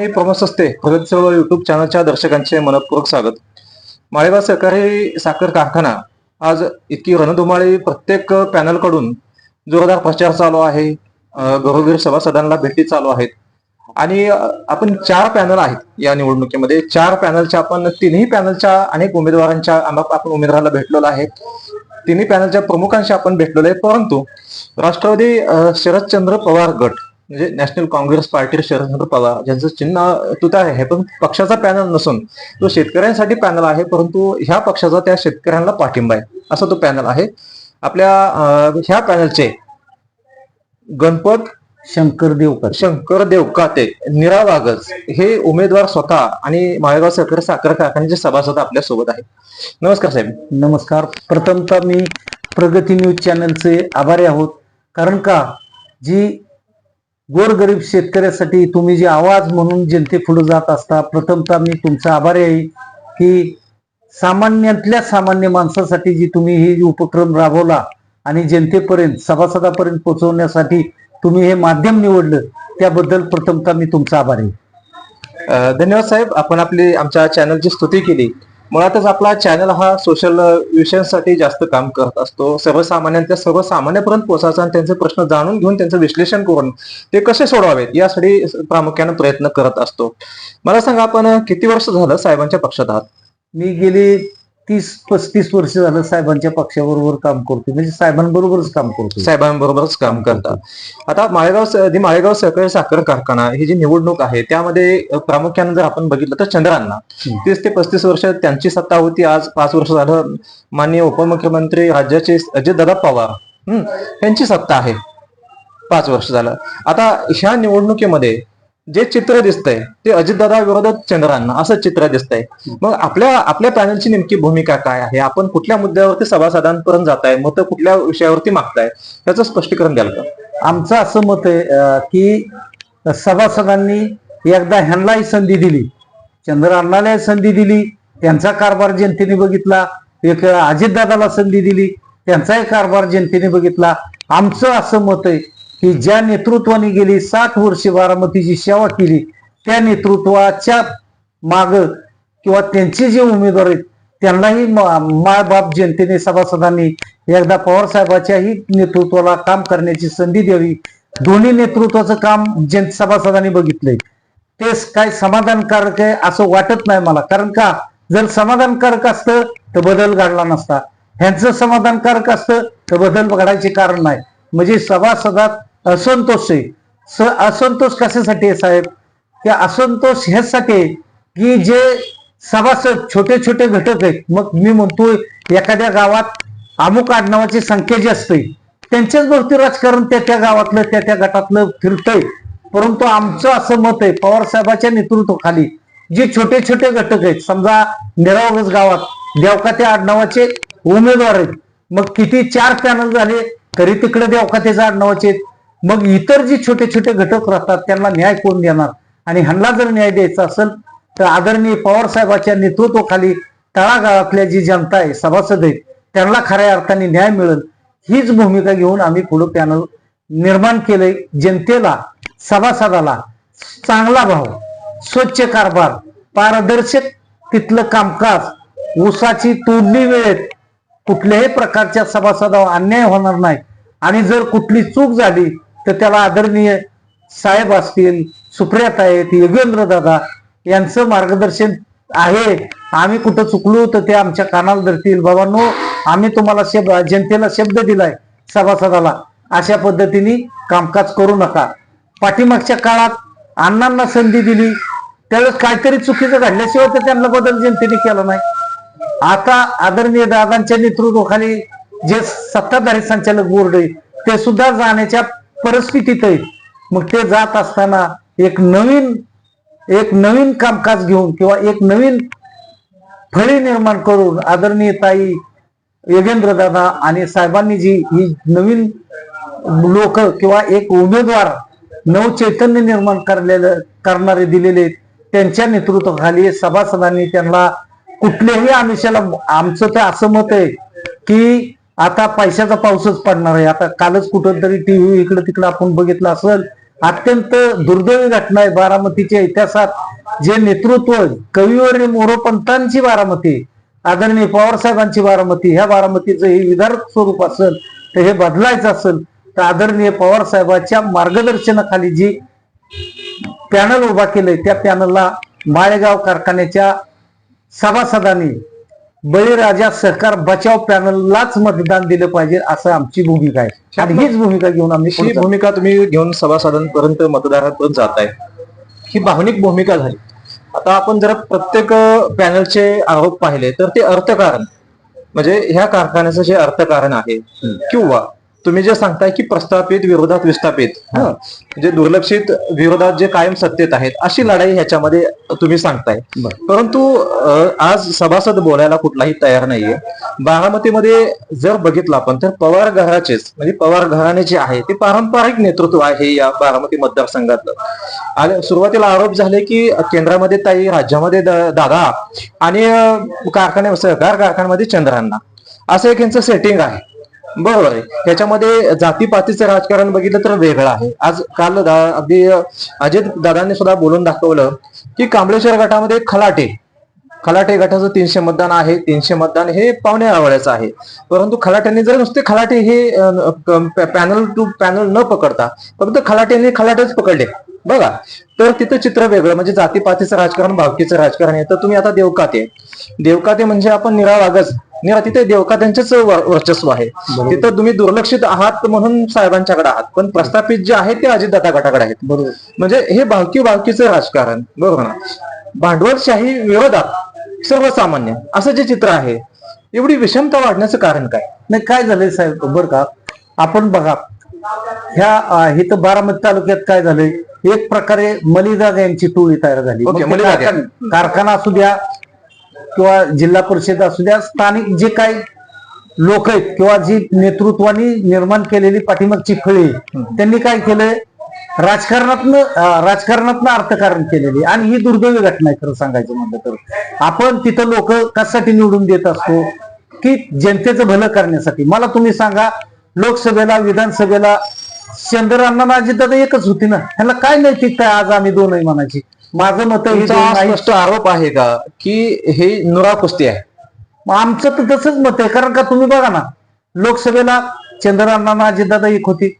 मी प्रमोद सस्ते भगत चळवळ युट्यूब चॅनलच्या दर्शकांचे मनपूर्वक स्वागत. माळेगाव सहकारी साखर कारखाना आज इतकी रणधुमाळी प्रत्येक पॅनलकडून जोरदार प्रचार चालू आहे. अं, घरोघरी सभासदांना भेटी चालू आहेत. आणि आपण चार पॅनल आहेत या निवडणुकीमध्ये. चार पॅनलच्या आपण तिन्ही पॅनलच्या अनेक उमेदवारांच्या आपण उमेदवाराला भेटलेलो आहे. तिन्ही पॅनलच्या प्रमुखांशी आपण भेटलेलो आहे. परंतु राष्ट्रवादी शरदचंद्र पवार गट म्हणजे National Congress Party Sharadchandra Pawar ज्यांचं चिन्ह तुतार आहे पण पक्षाचा पॅनल नसून तो शेतकऱ्यांसाठी पॅनल आहे परंतु ह्या पक्षाचा त्या शेतकऱ्यांना पाठिंबा आहे. असा तो पॅनल आहे. आपल्या ह्या पॅनलचे गणपत शंकर देवकर. शंकर देवकाते निरा वागज हे उमेदवार स्वतः आणि माळेगाव सहकारी साखर कारखान्याचे सभासद आपल्यासोबत आहेत. नमस्कार साहेब. नमस्कार. प्रथमतः मी प्रगती न्यूज चॅनलचे आभारी आहोत. कारण का? जी गोरगरीब शेतकऱ्यासाठी तुम्ही जे आवाज म्हणून जनतेपुढे जात असता प्रथमतः मी तुमचा आभारी आहे की सामान्यातल्या सामान्य माणसासाठी जी तुम्ही हे उपक्रम राबवला आणि जनतेपर्यंत सभासदापर्यंत पोहोचवण्यासाठी तुम्ही हे माध्यम निवडलं त्याबद्दल प्रथमतः मी तुमचा आभारी आहे. धन्यवाद साहेब. आपण आपली आमच्या चॅनलची स्तुती केली. मुळातच आपला चॅनल हा सोशल विषयांसाठी जास्त काम करत असतो. सर्वसामान्यांच्या सर्वसामान्यपर्यंत पोहोचायचा आणि त्यांचे प्रश्न जाणून घेऊन त्यांचं विश्लेषण करून ते कसे सोडवावेत यासाठी प्रामुख्याने प्रयत्न करत असतो. मला सांगा आपण किती वर्ष झालं साहेबांच्या पक्षात आहात? मी गेली तीस पस्तीस वर्ष झालं साहेबांच्या पक्षाबरोबर काम करतो म्हणजे साहेबांबरोबरच काम करतो साहेबांबरोबरच काम करतात. आता माळेगाव जी माळेगाव सहकारी साखर कारखाना ही जी निवडणूक आहे त्यामध्ये प्रामुख्याने जर आपण बघितलं तर चंद्रांना. तीस ते पस्तीस वर्ष त्यांची सत्ता होती. आज पाच वर्ष झालं माननीय उपमुख्यमंत्री राज्याचे अजितदादा पवार हम्म, यांची सत्ता आहे. पाच वर्ष झालं. आता ह्या निवडणुकीमध्ये जे चित्र दिसतंय ते अजितदादा विरोधात चंद्रांना असं चित्र दिसतंय. मग आपल्या आपल्या पॅनलची नेमकी भूमिका काय आहे? आपण कुठल्या मुद्द्यावरती सभासदांपर्यंत जाताय? मतं कुठल्या विषयावरती मागताय? त्याचं स्पष्टीकरण द्याल का? आमचं असं मत आहे की सभासदांनी एकदा ह्यांनाही संधी दिली. चंद्र संधी दिली. त्यांचा कारभार जनतेने बघितला. एक अजितदादाला संधी दिली. त्यांचाही कारभार जनतेने बघितला. आमचं असं मत आहे की ज्या नेतृत्वाने गेली साठ वर्षे बारामतीची सेवा केली त्या नेतृत्वाच्या माग किंवा त्यांचे जे उमेदवार आहेत त्यांनाही माय बाप जनतेने सभासदांनी एकदा पवारसाहेबाच्याही नेतृत्वाला काम करण्याची संधी द्यावी. दोन्ही नेतृत्वाचं काम जन सभासदांनी बघितलंय. तेच काय समाधानकारक आहे असं वाटत नाही मला. कारण का? जर समाधानकारक असतं तर बदल घडला नसता. ह्यांचं समाधानकारक असतं तर बदल घडायचे कारण नाही. म्हणजे सभासदात असंतोष. आहे स असंतोष कशासाठी आहे साहेब? की असंतोष ह्यासाठी आहे की जे सभासद छोटे छोटे घटक आहेत. मग मी म्हणतोय एखाद्या गावात अमुक आडनावाची संख्या जी असते त्यांच्याच भोवती राजकारण त्या त्या गावातलं त्या त्या गटातलं फिरतंय. परंतु आमचं असं मत आहे पवार साहेबाच्या नेतृत्वाखाली जे छोटे छोटे घटक आहेत समजा निरावगज गावात देवकाते आडनावाचे उमेदवार आहेत. मग किती चार पॅनल झाले तरी तिकडे देवकातेचे आडनावाचे आहेत. मग इतर जे छोटे छोटे घटक राहतात त्यांना न्याय कोण देणार? आणि ह्यांना जर न्याय द्यायचा असेल तर आदरणीय पवारसाहेबाच्या नेतृत्वाखाली तळागाळातल्या जी जनता आहे सभासद आहेत त्यांना खऱ्या अर्थाने न्याय मिळेल. हीच भूमिका घेऊन आम्ही पुढे पॅनल निर्माण केलंय. जनतेला सभासदाला चांगला भाव स्वच्छ कारभार पारदर्शक तिथलं कामकाज ऊसाची तोडणी वेळेत कुठल्याही प्रकारच्या सभासदावर अन्याय होणार नाही. आणि जर कुठली चूक झाली तर त्याला आदरणीय साहेब असतील सुप्रियात आहेत योगेंद्र दादा यांचं मार्गदर्शन आहे. आम्ही कुठं चुकलो तर ते आमच्या कानाला धरतील. बाबांनो आम्ही तुम्हाला शब्द जनतेला शब्द दिलाय सभासदाला. अशा पद्धतीने कामकाज करू नका. पाठीमागच्या काळात अण्णांना संधी दिली. त्यावेळेस काहीतरी चुकीचं घडल्याशिवाय तर त्यांना बदल जनतेने केला नाही. आता आदरणीय दादांच्या नेतृत्वाखाली जे सत्ताधारी संचालक बोर्ड आहे ते सुद्धा जाण्याच्या परिस्थितीत आहेत मग ते जात असताना एक नवीन एक नवीन कामकाज घेऊन किंवा एक नवीन फळी निर्माण करून आदरणीय ताई योगेंद्र दादा आणि साहेबांनी जी ही नवीन लोक किंवा एक उमेदवार नवचैतन्य निर्माण करलेलं करणारे दिलेले आहेत, त्यांच्या नेतृत्वाखाली सभासदांनी त्यांना कुठल्याही आमिषाला आमचं तर असं मत आहे की आता पैशाचा पाऊसच पडणार आहे. आता कालच कुठं तरी टीव्ही इकडं तिकडं आपण बघितलं असेल अत्यंत दुर्दैवी घटना आहे बारामतीच्या इतिहासात. जे नेतृत्व कविवर्य मोरोपंतांची बारामती आदरणीय पवार साहेबांची बारामती ह्या बारामतीचं हे विधारक स्वरूप असेल तर हे बदलायचं असेल तर आदरणीय पवार साहेबांच्या मार्गदर्शनाखाली जी पॅनल उभा केलंय त्या पॅनलला माळेगाव कारखान्याच्या सभासदांनी बळीराजा सहकार बचाव पॅनललाच मतदान दिलं पाहिजे असं आमची भूमिका आहे. आणि हीच भूमिका घेऊन आम्ही ही. भूमिका तुम्ही घेऊन सभासदांपर्यंत मतदारांपर्यंत जाताय ही भावनिक भूमिका झाली. आता आपण जर प्रत्येक पॅनलचे आरोप पाहिले तर ते अर्थकारण म्हणजे ह्या कारखान्याचं जे अर्थकारण आहे किंवा तुम्ही जे सांगताय की प्रस्थापित विरोधात विस्थापित म्हणजे दुर्लक्षित विरोधात जे कायम सत्तेत आहेत अशी लढाई ह्याच्यामध्ये तुम्ही सांगताय. परंतु आज सभासद बोलायला कुठलाही तयार नाहीये. बारामतीमध्ये जर बघितलं आपण तर पवार घराचेच म्हणजे पवार घराणे जे आहे ते पारंपरिक नेतृत्व आहे या बारामती मतदारसंघातलं. आणि सुरुवातीला आरोप झाले की केंद्रामध्ये ताई राज्यामध्ये दादा आणि कारखाने सहकार कारखान्यामध्ये चंद्रांना. असं एक यांचं सेटिंग आहे. बरोबर आहे. त्याच्यामध्ये जातीपातीचं राजकारण बघितलं तर वेगळं आहे. आज काल दा- अगदी अजित दादांनी सुद्धा बोलून दाखवलं की कांबळेश्वर गटामध्ये खलाटे. खलाटे गटाचं तीनशे मतदान आहे. तीनशे मतदान हे पावणे आवडायचं आहे. परंतु खलाट्यांनी जर नुसते खलाटे हे पॅनल टू पॅनल न पकडता फक्त खलाट्यांनी खलाटेच पकडले. बघा. तर तिथं चित्र वेगळं म्हणजे जातीपातीचं राजकारण भावकीचं राजकारण येतं तुम्ही आता देवकाते. देवकाते म्हणजे आपण निरा निरा तिथे देवकात्यांचेच वर- वर्चस्व आहे. तिथं तुम्ही दुर्लक्षित आहात म्हणून साहेबांच्याकडे आहात. पण प्रस्थापित जे आहे ते अजितदादा गटाकडे आहेत. बरोबर. म्हणजे हे भावकी भावकीचं राजकारण बरोबर ना? भांडवलशाही विरोधात सर्वसामान्य असं जे चित्र आहे एवढी विषमता वाढण्याचं कारण काय? नाही काय झालंय साहेब? बर का आपण बघा ह्या इथं बारामती तालुक्यात काय झालंय? एक प्रकारे मलिदाग यांची टोळी तयार झाली. कारखाना असू द्या किंवा जिल्हा परिषद असू द्या स्थानिक जे काही लोक आहेत किंवा जी नेतृत्वाने निर्माण केलेली पाठीमागची फळी त्यांनी काय केलंय? राजकारणातनं अं, राजकारणातनं अर्थकारण केलेली आणि ही दुर्दैवी घटना आहे खरं सांगायचं म्हणलं तर. आपण तिथं लोक कशासाठी निवडून देत असतो? की जनतेचं भलं करण्यासाठी? मला तुम्ही सांगा लोकसभेला विधानसभेला चंद्रांना अजितदादा एकच होती ना. ह्याला काय नैतिकता आज आम्ही दोनही म्हणायची माझं मत हे तुमचा दोन नाही. स्पष्ट आरोप आहे का की हे नुरा कुस्ती आहे मग आमचं तर तसंच मत आहे कारण का तुम्ही बघा ना लोकसभेला चंद्रांना अजितदादा एक होते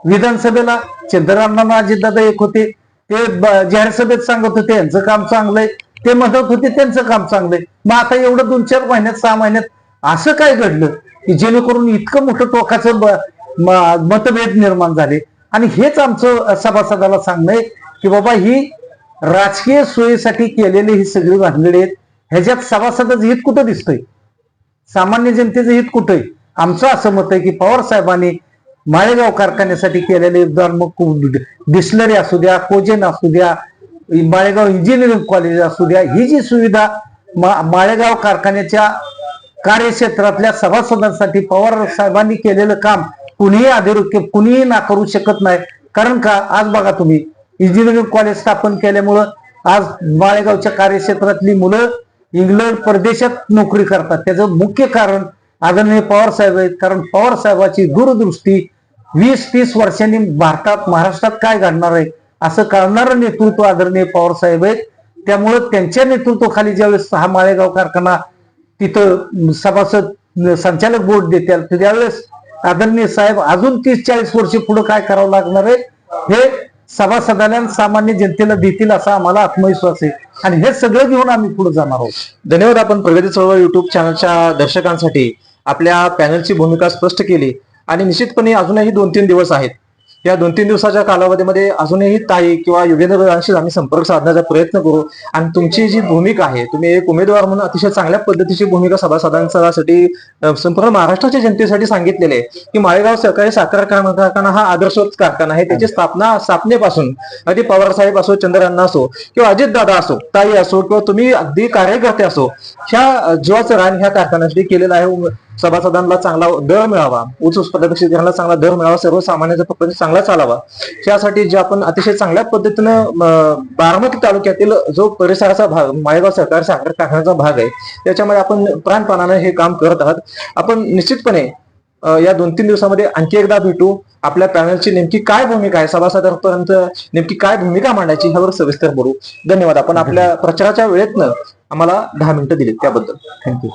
विधानसभेला चंद्रांना अजितदादा एक होते ते ब- जाहीर सभेत सांगत होते यांचं काम चांगलंय ते म्हणत होते त्यांचं काम चांगलंय मग आता एवढं दोन चार महिन्यात सहा महिन्यात असं काय घडलं की जेणेकरून इतकं मोठं टोकाचं ब- म- मतभेद निर्माण झाले आणि हेच आमचं सभासदाला सांगणं आहे की बाबा ही राजकीय सोयीसाठी केलेली ही सगळी भानगडी आहेत. ह्याच्यात सभासदाचं हित कुठं दिसतंय? सामान्य जनतेचं हित कुठं आहे? आमचं असं मत आहे की पवार साहेबांनी माळेगाव कारखान्यासाठी केलेले योगदान मग डिस्लरी असू द्या कोजेन असू द्या माळेगाव इंजिनिअरिंग कॉलेज असू द्या ही जी सुविधा मा- माळेगाव कारखान्याच्या कार्यक्षेत्रातल्या सभासदांसाठी पवार साहेबांनी केलेलं काम कुणीही अधोरेखित कुणीही नाकारू शकत नाही. कारण का? आज बघा तुम्ही इंजिनिअरिंग कॉलेज स्थापन केल्यामुळं आज माळेगावच्या कार्यक्षेत्रातली मुलं इंग्लंड परदेशात नोकरी करतात. त्याचं मुख्य कारण आदरणीय पवार साहेब आहेत. कारण पवार साहेबाची दूरदृष्टी वीस तीस वर्षांनी भारतात महाराष्ट्रात काय घडणार आहे असं कळणारं नेतृत्व आदरणीय पवार साहेब आहेत. त्यामुळं त्यांच्या नेतृत्वाखाली ज्यावेळेस हा माळेगाव कारखाना तिथं सभासद संचालक बोर्ड देतील त्यावेळेस आदरणीय साहेब अजून तीस चाळीस वर्ष पुढे काय करावं लागणार आहे हे सभासदांना सामान्य जनतेला देतील असा आम्हाला आत्मविश्वास आहे. आणि हे सगळं घेऊन आम्ही पुढे जाणार आहोत. धन्यवाद. आपण प्रगती चळवळ युट्यूब चॅनलच्या दर्शकांसाठी आपल्या पॅनलची भूमिका स्पष्ट केली. आणि निश्चितपणे अजूनही दोन तीन दिवस आहेत. या दोन तीन दिवसाच्या कालावधीमध्ये अजूनही ताई किंवा युगेंद्रदांशी आम्ही संपर्क साधण्याचा प्रयत्न करू. आणि तुमची जी भूमिका आहे तुम्ही एक उमेदवार म्हणून अतिशय चांगल्या पद्धतीची भूमिका सभासदांसाठी संपूर्ण महाराष्ट्राच्या जनतेसाठी सांगितलेले की माळेगाव सहकारी साखर कारखाना हा आदर्श कारखाना आहे. त्याची स्थापना स्थापनेपासून अगदी पवार साहेब असो चंद्रांना असो किंवा अजितदादा असो ताई असो किंवा तुम्ही अगदी कार्यकर्ते असो ह्या जीवाचं रान ह्या कारखान्यासाठी केलेलं आहे. सभासदांना चांगला दर मिळावा उच्च उत्पादक त्यांना चांगला दर मिळावा सर्वसामान्यांचा पक्ष चांगला चालावा. यासाठी जे आपण अतिशय चांगल्या पद्धतीनं बारामती तालुक्यातील जो परिसराचा भाग माळेगाव सरकार साखर कारखान्याचा भाग आहे त्याच्यामध्ये आपण प्राणपणानं हे काम करत आहात. आपण निश्चितपणे या दोन तीन दिवसामध्ये आणखी एकदा भेटू. आपल्या पॅनलची नेमकी काय भूमिका आहे सभासदांपर्यंत नेमकी काय भूमिका मांडायची ह्यावर सविस्तर बोलू. धन्यवाद. आपण आपल्या प्रचाराच्या वेळेतनं आम्हाला दहा मिनिटं दिली त्याबद्दल. थँक्यू